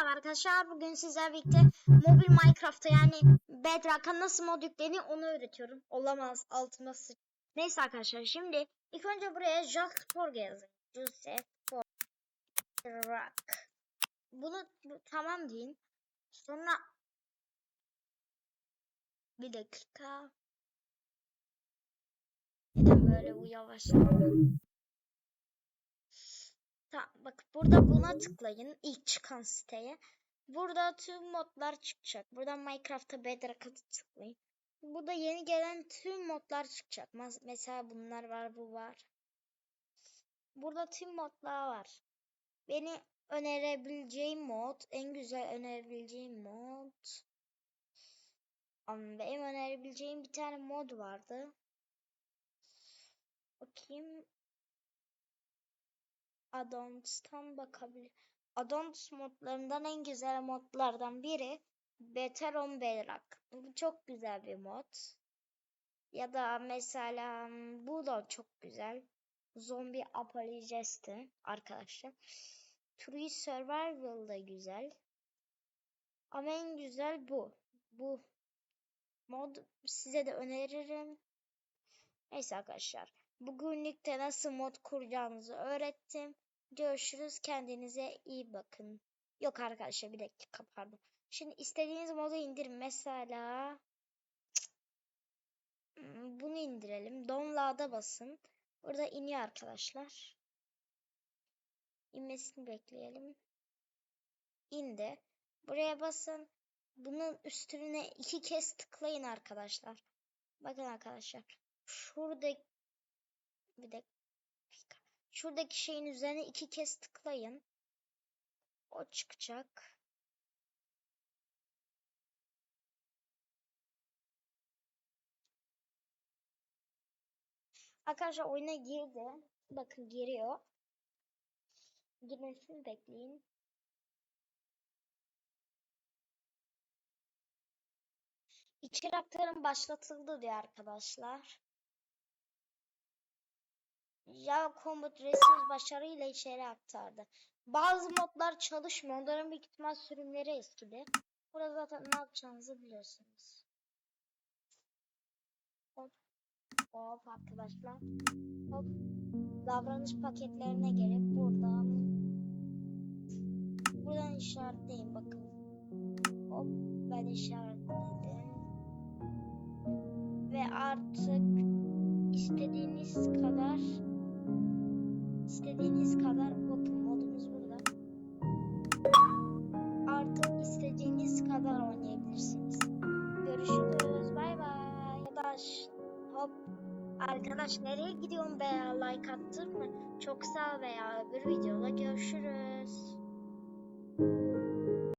Merhaba arkadaşlar. Bugün sizlerle birlikte mobil Minecraft'ta yani Bedrock'a nasıl mod yüklenir onu öğretiyorum. Olamaz altıma sıç. Neyse arkadaşlar şimdi ilk önce buraya Jack Forge yazın. Joseph Bedrock. Bunu bu- tamam deyin. Sonra bir dakika. Neden böyle bu yavaş? Tamam bak burada buna tıklayın ilk çıkan siteye. Burada tüm modlar çıkacak. Buradan Minecraft'a Bedrock'a tıklayın. Burada yeni gelen tüm modlar çıkacak. Mesela bunlar var, bu var. Burada tüm modlar var. Beni önerebileceğim mod, en güzel önerebileceğim mod. Am, Benim önerebileceğim bir tane mod vardı. Bakayım. Addons'tan bakabilir. Addons modlarından en güzel modlardan biri Better on Bedrock. Bu çok güzel bir mod. Ya da mesela hmm, bu da çok güzel. Zombie Apocalypse'ti arkadaşlar. True Survival da güzel. Ama en güzel bu. Bu mod size de öneririm. Neyse arkadaşlar. Bugünlük de nasıl mod kuracağınızı öğrettim. Görüşürüz. Kendinize iyi bakın. Yok arkadaşlar bir dakika pardon. Şimdi istediğiniz modu indirin. Mesela hmm, bunu indirelim. Download'a basın. Burada iniyor arkadaşlar. İnmesini bekleyelim. İndi. Buraya basın. Bunun üstüne iki kez tıklayın arkadaşlar. Bakın arkadaşlar. Şurada bir dakika. Şuradaki şeyin üzerine iki kez tıklayın. O çıkacak. Arkadaşlar oyuna girdi. Bakın giriyor. Girmesini bekleyin. İçeri aktarım başlatıldı diyor arkadaşlar. Java Combat resmi başarıyla içeri aktardı. Bazı modlar çalışmıyor. Onların büyük ihtimal sürümleri eskidi. Burada zaten ne yapacağınızı biliyorsunuz. Hop. Hop arkadaşlar. Hop. Davranış paketlerine gelip buradan buradan işaretleyin bakın. Hop ben işaretledim. Ve artık istediğiniz kadar Hop. Arkadaş nereye gidiyorsun be? Like attın mı? Çok sağ ol veya öbür videoda görüşürüz.